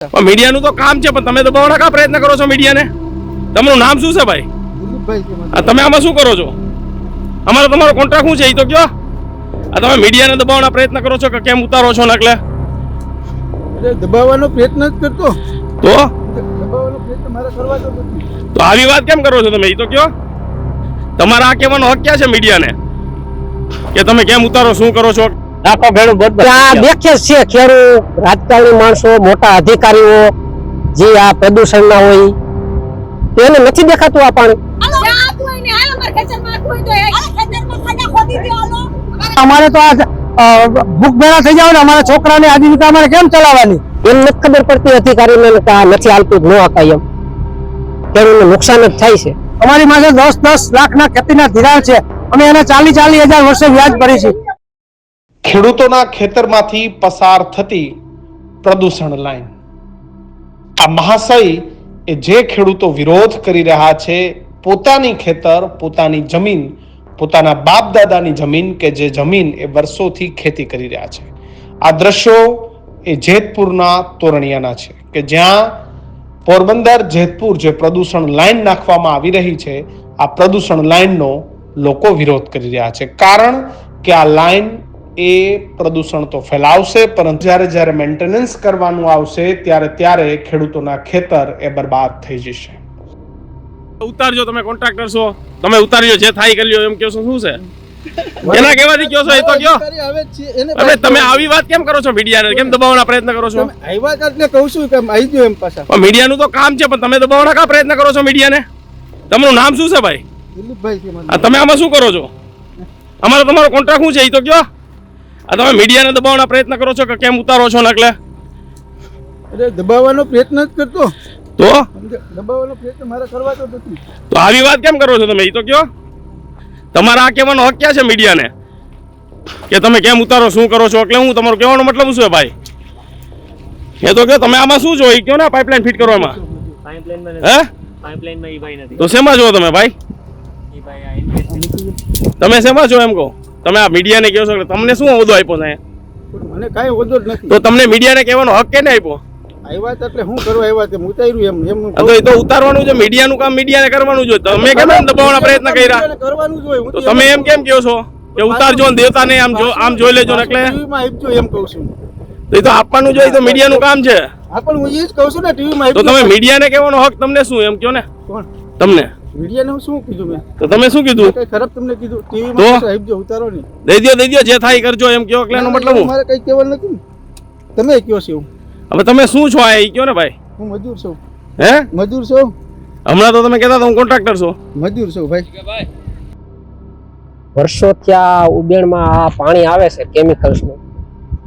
મીડિયાનું તો કામ છે પણ તમે તો બહુ કા પ્રયત્ન કરો છો મીડિયાને. તમારું નામ શું છે ભાઈ? તમે આમાં શું કરો છો? અમારો તમારો કોન્ટ્રાક્ટ શું છે? એ તો કયો. આ તમે મીડિયાને દબાવવાના પ્રયત્ન કરો છો કે કેમ ઉતારો છો નકલે દબાવવાનો પ્રયત્ન જ કરતો. તો? તો આવી વાત કેમ કરો છો તમે? એ તો કયો. તમારા આ કહેવાનો હક ક્યાં છે મીડિયાને? કે તમે કેમ ઉતારો? શું કરો છો? ભેણું બધું આ દેખે છે ખેડૂત રાજકારણી માણસો મોટા અધિકારીઓ જે આ પ્રદૂષણના હોય તેને નથી દેખાતું આ પાણી. આખું ને અમારા આખું તો આ ભૂખ ભેળા થઈ જાવ ને અમારા છોકરાને આજીવિકા અમારે કેમ ચલાવવાની? એમ નથી ખબર પડતી અધિકારીને કે આ નથી હાલતું ન હકાય એમ. ખેડૂતને નુકસાન જ થાય છે. અમારી પાસે દસ દસ લાખના ખેતીના ધિરાણ છે. અમે એને ચાલી ચાલી હજાર વર્ષે વ્યાજ ભરી છે ખેડૂતોના ખેતરમાંથી પસાર થતી પ્રદૂષણ લાઈન. આ મહાશય એ જે ખેડૂતો વિરોધ કરી રહ્યા છે, પોતાની ખેતર, પોતાની જમીન, પોતાના બાપ દાદાની જમીન કે જે જમીન એ વર્ષોથી ખેતી કરી રહ્યા છે. આ દ્રશ્યો એ જેતપુરના તોરણિયાના છે કે જ્યાં પોરબંદર, જેતપુર જે પ્રદૂષણ લાઈન નાખવામાં આવી રહી છે, આ પ્રદૂષણ લાઈનનો લોકો વિરોધ કરી રહ્યા છે. કારણ કે આ લાઈન એ પ્રદૂષણ તો ફેલાવશે પરંતુ જ્યારે જ્યારે મેન્ટેનન્સ કરવાનું આવશે ત્યારે ત્યારે ખેડૂતોના ખેતર એ બરબાદ થઈ જશે. ઉતારજો તમે કોન્ટ્રાક્ટર છો. તમે ઉતારજો જે થાય કરી એમ કહો છો શું છે? એના કહેવાથી કહો છો એ તો કયો અરે તમે આવી વાત કેમ કરો છો મીડિયાને કેમ દબાવવાના પ્રયત્ન કરો છો? આવી આવ્યા એટલે કહું છું કે આવી ગયો એમ પાછા. પણ મીડિયાનું તો કામ છે પણ તમે દબાવવાના કા પ્રયત્ન કરો છો મીડિયાને તમારું નામ શું છે ભાઈ? દિલીપભાઈ છે તમે આમાં શું કરો છો? અમારો તમારો કોન્ટ્રાક્ટ શું છે એ તો કયો આ તમે મીડિયાને દબાવવાનો પ્રયત્ન કરો છો કે કેમ ઉતારો છો નકલે? અરે દબાવવાનો પ્રયત્ન જ કરતો. તો? દબાવવાનો પ્રયત્ન મારે કરવા તો નથી. તો આવી વાત કેમ કરો છો તમે? એ તો કયો? તમારા આ કહેવાનો હક ક્યાં છે મીડિયાને? કે તમે કેમ ઉતારો શું કરો છો? એટલે હું તમારો કહેવાનો મતલબ શું છે ભાઈ? એ તો કયો તમે આમાં શું છો? એ કયો ને પાઇપલાઇન ફિટ કરવામાં પાઇપલાઇનમાં હે? પાઇપલાઇનમાં એ ભાઈ નથી. તો શેમાં છો તમે ભાઈ? તમે શેમાં છો એમ કહો? તમે આ મીડિયાને કહો છો કે તમને શું હોદ્દો આપ્યો છે? મને કાંઈ હોદો જ નથી. તો તમને મીડિયાને કહેવાનો હક કેને આપ્યો? આવ્યા તો એટલે હું કરવા આવ્યા તે ઉતાર્યું એમ એમ તો એ તો ઉતારવાનું છે મીડિયાનું કામ મીડિયાને કરવાનું છે. તમે કેમ એમ દબાવવાના પ્રયત્ન કર્યા? કરવાનું જોઈએ તો તમે એમ કેમ કહો છો કે ઉતારજો ને દેવતાને આમ જો આમ જોઈ લેજો ને એટલે? આપજો એમ કહું છું. તો એ તો આપવાનું જોઈએ તો મીડિયાનું કામ છે. હા પણ હું એ જ કહું છું ને ટીવીમાં તો તમે મીડિયાને કહેવાનો હક તમને શું એમ કહો ને? કોણ? તમને? મીડિયાને હું શું કીધું મેં? તો તમે શું કીધું? કઈ ખરાબ તમને કીધું. ઉતારો નહીં દઈ દ્યો દઈ દ્યો જે થાય કરજો એમ કહો એટલે એનો મતલબ હું? મારે કઈ કહેવાનું નથી તમે કયો છો હવે તમે શું છો આ એ કહો ને ભાઈ? હું મજૂર છું. હે? મજૂર છું? હમણાં તો તમે કહેતા હતા હું કોન્ટ્રાક્ટર છું. મજૂર છું ભાઈ. વર્ષોથી આ ઉબેણમાં આ પાણી આવે છે કેમિકલ્સનું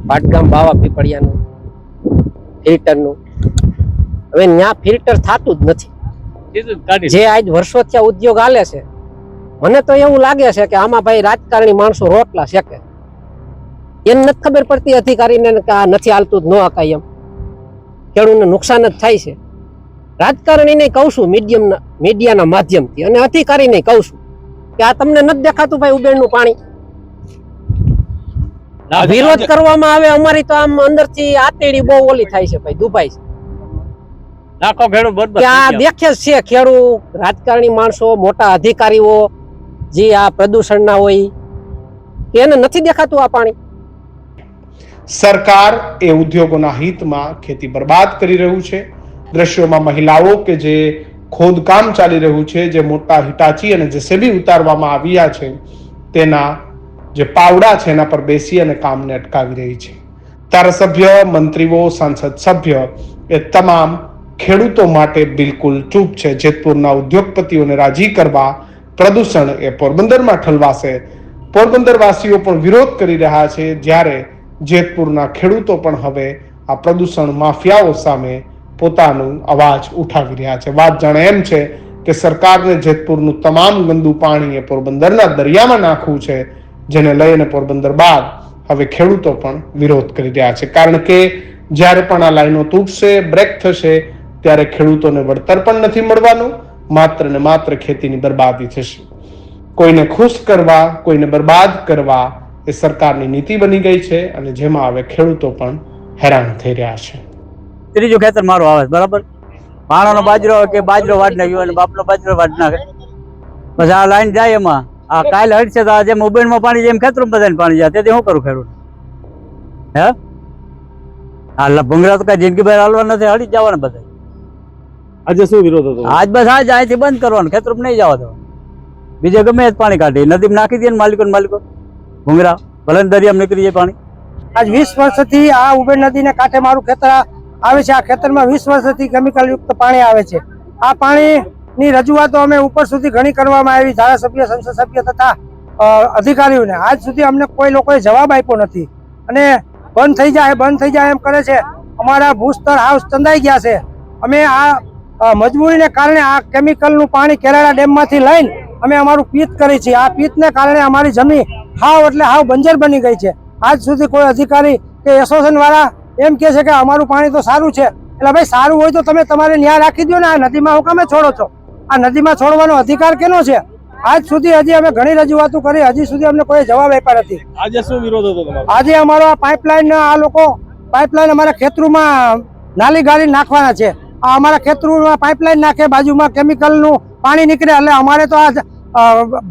પાટગામ બાવા પીપળિયાનું ફિલ્ટરનું હવે ત્યાં ફિલ્ટર થતું જ નથી. જ આજ વર્ષોથી આ ઉદ્યોગ આલે છે મને તો એવું લાગે છે કે આમાં ભાઈ રાજકારણી માણસો રોટલા શેકે. એમ નથી ખબર પડતી અધિકારીને કે આ નથી હાલતું જ ન અકાય એમ. ખેડૂતને નુકસાન જ થાય છે. રાજકારણીને કહું છું મીડિયમ મીડિયાના માધ્યમથી અને અધિકારીને કહું છું કે આ તમને નથી દેખાતું ભાઈ ઉબેરનું પાણી? વિરોધ કરવામાં આવે અમારી તો આમ અંદરથી આતેડી બહુ ઓલી થાય છે ભાઈ દુભાઈ છે. ભેણું બધું કે આ દેખે છે ખેડૂત રાજકારણી માણસો મોટા અધિકારીઓ જે આ પ્રદૂષણના હોય એને નથી દેખાતું આ પાણી? સરકાર એ ઉદ્યોગોના હિતમાં ખેતી બરબાદ કરી રહ્યું છે. દ્રશ્યોમાં મહિલાઓ કે જે ખોદકામ ચાલી રહ્યું છે જે મોટા હિટાચી અને જેસીબી ઉતારવામાં આવ્યા છે તેના જે પાવડા છે એના પર બેસી અને કામને અટકાવી રહી છે. ધારાસભ્ય મંત્રીઓ સાંસદ સભ્ય એ તમામ ખેડૂતો માટે બિલકુલ ચૂપ છે. જેતપુરના ઉદ્યોગપતિઓને રાજી કરવા પ્રદૂષણ એ પોરબંદરમાં ઠલવાશે. પોરબંદરવાસીઓ પણ વિરોધ કરી રહ્યા છે. જ્યારે જેતપુરના ખેડૂતો પણ હવે આ પ્રદૂષણ માફિયાઓ સામે પોતાનું અવાજ ઉઠાવી રહ્યા છે. વાત જાણે એમ છે કે સરકારને જેતપુરનું તમામ ગંદુ પાણી એ પોરબંદરના દરિયામાં નાખવું છે, જેને લઈને પોરબંદર બાદ હવે ખેડૂતો પણ વિરોધ કરી રહ્યા છે. કારણ કે જ્યારે પણ આ લાઈનો તૂટશે, બ્રેક થશે ત્યારે ખેડૂતોને વળતર પણ નથી મળવાનું, માત્ર ને માત્ર ખેતીની બરબાદી થશે. કોઈને ખુશ કરવા, કોઈને બરબાદ કરવા એ સરકારની નીતિ બની ગઈ છે અને જેમાં હવે ખેડૂતો પણ હેરાન થઈ રહ્યા છે. ત્રીજું ખેતર મારું આવે બરાબર? ભાણાનો બાજરો કે બાજરો વાડ નાખ્યો અને બાપનો બાજરો વાડ નાખે. પછી આ લાઈન જાય એમાં. આ કાલે હટશે તો જેમ ઉબેણમાં પાણી જાય એમ ખેતરમાં બધાને પાણી જાય. તેથી શું કરું ખેડૂત હે? આ ભંગરા તો કઈ જિંદગી ભર હાલવા નથી, હળી જવાના બધા આજે શું વિરોધ હતો? આજ બસ આજ અહીંથી બંધ કરવાનું ખેતરમાં નહીં જવા દો બીજે ગમે જ પાણી કાઢી નદીમાં નાખી દે ને માલિકો માલિકો. ભૂંગરા ભલે દરિયામાં નીકળી જાય પાણી. આજ વીસ વર્ષથી આ ઉબેર નદીને કાંઠે મારું ખેતર આવે છે. આ ખેતરમાં વીસ વર્ષથી કેમિકલ યુક્ત પાણી આવે છે. આ પાણીની રજૂઆતો અમે ઉપર સુધી ઘણી કરવામાં આવી. ધારાસભ્ય સંસદ સભ્ય તથા અધિકારીઓને. આજ સુધી અમને કોઈ લોકોએ જવાબ આપ્યો નથી. અને બંધ થઈ જાય બંધ થઈ જાય એમ કરે છે. અમારા ભૂસ્તર હાઉસ ચંદાઈ ગયા છે. અમે આ મજબૂરીને કારણે આ કેમિકલનું પાણી કેરાળા ડેમમાંથી લઈને અમે અમારું પિત કરી છીએ. આ પિતને કારણે અમારી જમીન હાવ એટલે હાવ બંજર બની ગઈ છે. આજ સુધી કોઈ અધિકારી કે એસોસિએશન વાળા એમ કહે છે કે અમારું પાણી તો સારું છે. એટલે ભાઈ સારું હોય તો તમે તમારે ન્યાય રાખી દો ને આ નદીમાં હું કામે છોડો છો? આ નદીમાં છોડવાનો અધિકાર કેનો છે? આજ સુધી હજી અમે ઘણી રજૂઆતો કરી હજી સુધી અમને કોઈ જવાબ આપ્યા નથી. આજે શું વિરોધ હતો તમારો? આજે અમારો આ પાઇપલાઇન આ લોકો પાઇપલાઇન અમારા ખેતરોમાં નાલી ગાળી નાખવાના છે. અમારા ખેતરોમાં પાઇપલાઇન નાખે બાજુમાં કેમિકલનું પાણી નીકળે એટલે અમારે તો આ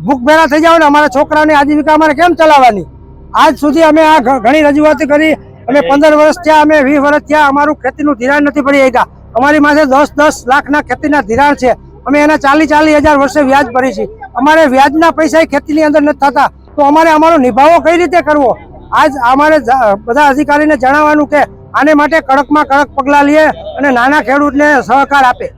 ભૂખ ભેરા થઈ જાવ ને અમારા છોકરાની આજીવિકા અમારે કેમ ચલાવવાની? આજ સુધી અમે આ ઘણી રજૂઆત કરી અમે પંદર વર્ષ થયા અમે વીસ વર્ષ થયા અમારું ખેતીનું ધિરાણ નથી પડી શક્યા અમારી પાસે દસ દસ લાખના ખેતીના ધિરાણ છે. અમે એના ચાલી ચાલીસ હજાર વર્ષે વ્યાજ ભરી છે અમારે વ્યાજના પૈસા ખેતીની અંદર નથી થતા. તો અમારે અમારો નિભાવો કઈ રીતે કરવો? આજ અમારે બધા અધિકારીને જણાવવાનું કે આને માટે કડકમાં કડક પગલાં લે અને નાના ખેડૂતને સહકાર આપે.